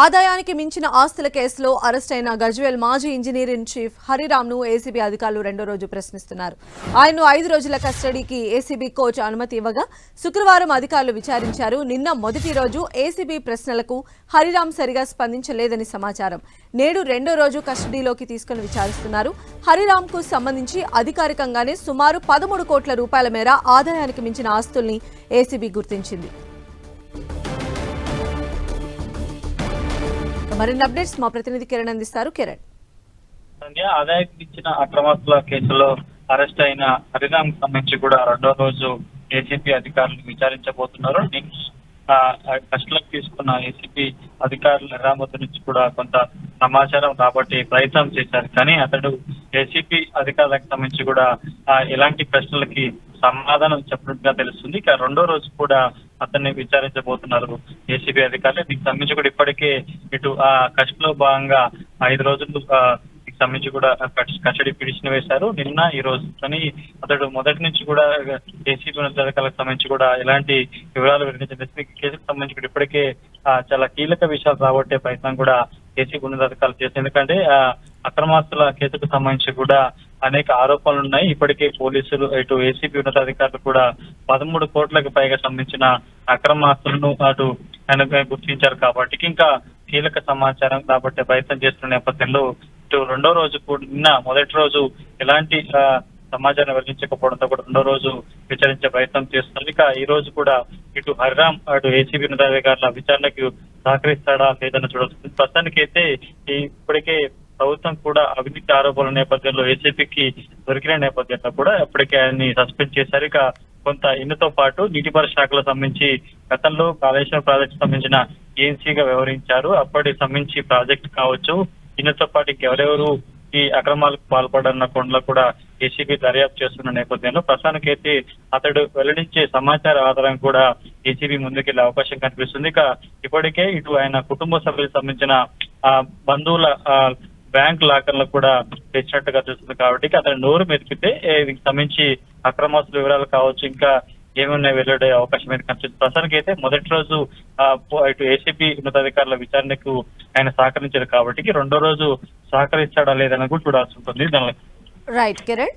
ఆదాయానికి మించిన ఆస్తుల కేసులో అరెస్ట్ అయిన గజ్వేల్ మాజీ ఇంజనీర్ ఇన్ చీఫ్ హరిరామ్ను ఏసీబీ అధికారులు రెండో రోజు ప్రశ్నిస్తున్నారు. ఆయన్ను ఐదు రోజుల కస్టడీకి ఏసీబీ కోచ్ అనుమతి ఇవ్వగా శుక్రవారం అధికారులు విచారించారు. నిన్న మొదటి రోజు ఏసీబీ ప్రశ్నలకు హరిరామ్ సరిగా స్పందించలేదని సమాచారం. నేడు రెండో రోజు కస్టడీలోకి తీసుకుని విచారిస్తున్నారు. హరిరామ్కు సంబంధించి అధికారికంగానే సుమారు పదమూడు కోట్ల రూపాయల మేర ఆదాయానికి మించిన ఆస్తుల్ని ఏసీబీ గుర్తించింది. మరిన్ని అప్డేట్స్ మా ప్రతినిధి కిరణ్ అందిస్తారు. కిరణ్. ఆదాయానికి ఇచ్చిన అక్రమాస్తుల కేసులో అరెస్ట్ అయిన హరిరామ్ సంబంధించి కూడా రెండో రోజు ఏసీపీ అధికారులు విచారించబోతున్నారు. నిన్న ఆ, తీసుకున్న ఏసీపీ అధికారులు నిరామతి నుంచి కూడా కొంత సమాచారం రాబట్టి ప్రయత్నం చేశారు. కానీ అతడు ఏసీపీ అధికారులకు సంబంధించి కూడా ఇలాంటి ఎలాంటి ప్రశ్నలకి సమాధానం చెప్పినట్టుగా తెలుస్తుంది. ఇక రెండో రోజు కూడా అతన్ని విచారించబోతున్నారు ఏసీబీ అధికారులు. దీనికి సంబంధించి కూడా ఇప్పటికే ఇటు ఆ కస్టడీలో భాగంగా ఐదు రోజులు దీనికి సంబంధించి కూడా కస్- కస్టడీ పిటిషన్ వేశారు. నిన్న ఈ రోజు కానీ అతడు మొదటి నుంచి కూడా ఏసీబీ ఉన్నతాధికారులకు సంబంధించి కూడా ఎలాంటి వివరాలు వెల్లడించలేదు కేసుకు సంబంధించి కూడా ఇప్పటికే ఆ, చాలా కీలక విషయాలు రాబట్టే ప్రయత్నం కూడా ఏసీబీ ఉన్నతాధికారులు చేశారు ఎందుకంటే ఆ, అక్రమాస్తుల కేసుకు సంబంధించి కూడా అనేక ఆరోపణలు ఉన్నాయి. ఇప్పటికే పోలీసులు ఇటు ఏసీబీ ఉన్నతాధికారులు కూడా పదమూడు కోట్లకు పైగా సంబంధించిన అక్రమాస్తులను అటు ఆయన గుర్తించారు కాబట్టి. ఇంకా కీలక సమాచారం కాబట్టి ప్రయత్నం చేస్తున్న నేపథ్యంలో ఇటు రెండో రోజు కూడా నిన్న మొదటి రోజు ఎలాంటి సమాచారం వెల్లడించకపోవడంతో కూడా రెండో రోజు విచారించే ప్రయత్నం చేస్తున్నారు. ఇక ఈ రోజు కూడా ఇటు హరిరామ్ అటు ఏసీబీ ఉన్నతాధికారుల విచారణకు సహకరిస్తాడా లేదని చూడాల్సింది ప్రస్తుతానికి అయితే ఈ ఇప్పటికే ప్రభుత్వం కూడా అవినీతి ఆరోపణల నేపథ్యంలో ఏసీపీకి దొరికిన నేపథ్యంలో కూడా ఇప్పటికే ఆయన్ని సస్పెండ్ చేశారు. ఇక కొంత ఇన్నుతో పాటు నీటిపారుదల శాఖలకు సంబంధించి గతంలో కాళేశ్వరం ప్రాజెక్టు సంబంధించిన ఏఎన్సీగా వ్యవహరించారు. అప్పటికి సంబంధించి ప్రాజెక్ట్ కావచ్చు ఇందుతో పాటు ఎవరెవరు ఈ అక్రమాలకు పాల్పడన్న కొండలో కూడా ఏసీబీ దర్యాప్తు చేస్తున్న నేపథ్యంలో ప్రస్తుతానికైతే అతడు వెల్లడించే సమాచార ఆధారం కూడా ఏసీబీ ముందుకెళ్ళే అవకాశం కనిపిస్తుంది. ఇక ఇప్పటికే ఇటు ఆయన కుటుంబ సభ్యులకు సంబంధించిన ఆ బంధువుల బ్యాంక్ లాకర్లకు కూడా తెచ్చినట్టుగా చూస్తుంది కాబట్టి అతని నోరు మెతికితే దీనికి సంబంధించి అక్రమాస్తుల వివరాలు కావచ్చు ఇంకా ఏమైనా వెల్లడే అవకాశం అయితే కనిపిస్తుంది. ప్రస్తుతానికి అయితే మొదటి రోజు ఇటు ఏసీపీ ఉన్నతాధికారుల విచారణకు ఆయన సహకరించారు కాబట్టి రెండో రోజు సహకరిస్తాడా లేదని కూడా చూడాల్సి ఉంటుంది. దాని రైట్ కిరణ్